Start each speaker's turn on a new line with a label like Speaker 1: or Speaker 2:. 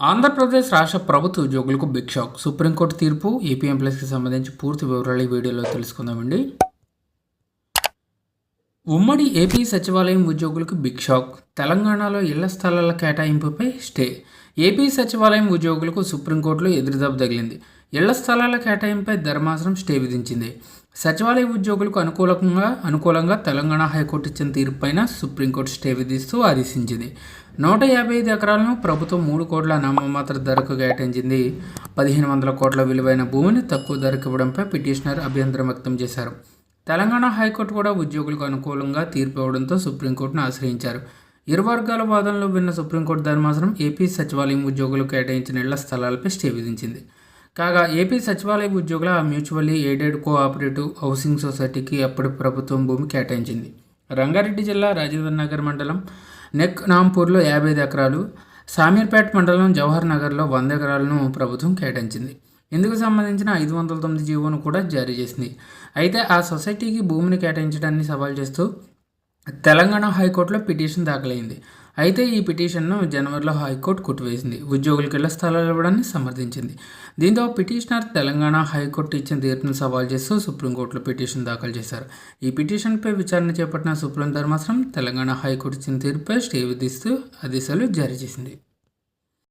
Speaker 1: ఆంధ్రప్రదేశ్ రాష్ట్ర ప్రభుత్వ ఉద్యోగులకు బిగ్ షాక్ సుప్రీంకోర్టు తీర్పు ఏపీ ఎంప్లాయీస్కి సంబంధించి పూర్తి వివరాలు ఈ వీడియోలో తెలుసుకుందామండి. ఉమ్మడి ఏపీ సచివాలయం ఉద్యోగులకు బిగ్ షాక్. తెలంగాణలో ఇళ్ళ స్థలాల కేటాయింపుపై స్టే. ఏపీ సచివాలయం ఉద్యోగులకు సుప్రీంకోర్టులో ఎదురుదెబ్బ తగిలింది. ఇళ్ళ స్థలాల కేటాయింపై ధర్మాసనం స్టే విధించింది. సచివాలయ ఉద్యోగులకు అనుకూలంగా అనుకూలంగా తెలంగాణ హైకోర్టు ఇచ్చిన తీర్పుపైన సుప్రీంకోర్టు స్టే విధిస్తూ ఆదేశించింది. నూట యాభై ఐదు ఎకరాలను ప్రభుత్వం మూడు కోట్ల నామమాత్ర ధరకు కేటాయించింది. పదిహేను వందల కోట్ల విలువైన భూమిని తక్కువ ధరకు ఇవ్వడంపై పిటిషనర్ అభ్యంతరం వ్యక్తం చేశారు. తెలంగాణ హైకోర్టు కూడా ఉద్యోగులకు అనుకూలంగా తీర్పు ఇవ్వడంతో సుప్రీంకోర్టును ఆశ్రయించారు. ఇరు వర్గాల వాదనలు విన్న సుప్రీంకోర్టు ధర్మాసనం ఏపీ సచివాలయం ఉద్యోగులు కేటాయించిన ఇళ్ళ స్థలాలపై స్టే విధించింది. కాగా ఏపీ సచివాలయ ఉద్యోగుల మ్యూచువల్లీ ఎయిడెడ్ కోఆపరేటివ్ హౌసింగ్ సొసైటీకి అప్పటి ప్రభుత్వం భూమి కేటాయించింది. రంగారెడ్డి జిల్లా రాజేంద్ర నగర్ మండలం నెక్ నాంపూర్లో యాభై ఐదు ఎకరాలు సామీర్పేట్ మండలం జవహర్ నగర్లో వంద ఎకరాలను ప్రభుత్వం కేటాయించింది. ఇందుకు సంబంధించిన ఐదు వందల తొమ్మిది జీవోను కూడా జారీ చేసింది. అయితే ఆ సొసైటీకి భూమిని కేటాయించడాన్ని సవాల్ చేస్తూ తెలంగాణ హైకోర్టులో పిటిషన్ దాఖలైంది. అయితే ఈ పిటిషన్ను జనవరిలో హైకోర్టు కొట్టివేసింది. ఉద్యోగులకు ఇళ్ళ స్థలాలు ఇవ్వడాన్ని సమర్థించింది. దీంతో పిటిషనర్ తెలంగాణ హైకోర్టు ఇచ్చిన తీర్పును సవాల్ చేస్తూ సుప్రీంకోర్టులో పిటిషన్ దాఖలు చేశారు. ఈ పిటిషన్పై విచారణ చేపట్టిన సుప్రీం ధర్మాసనం తెలంగాణ హైకోర్టు ఇచ్చిన తీర్పుపై స్టే విధిస్తూ ఆదేశాలు జారీ చేసింది.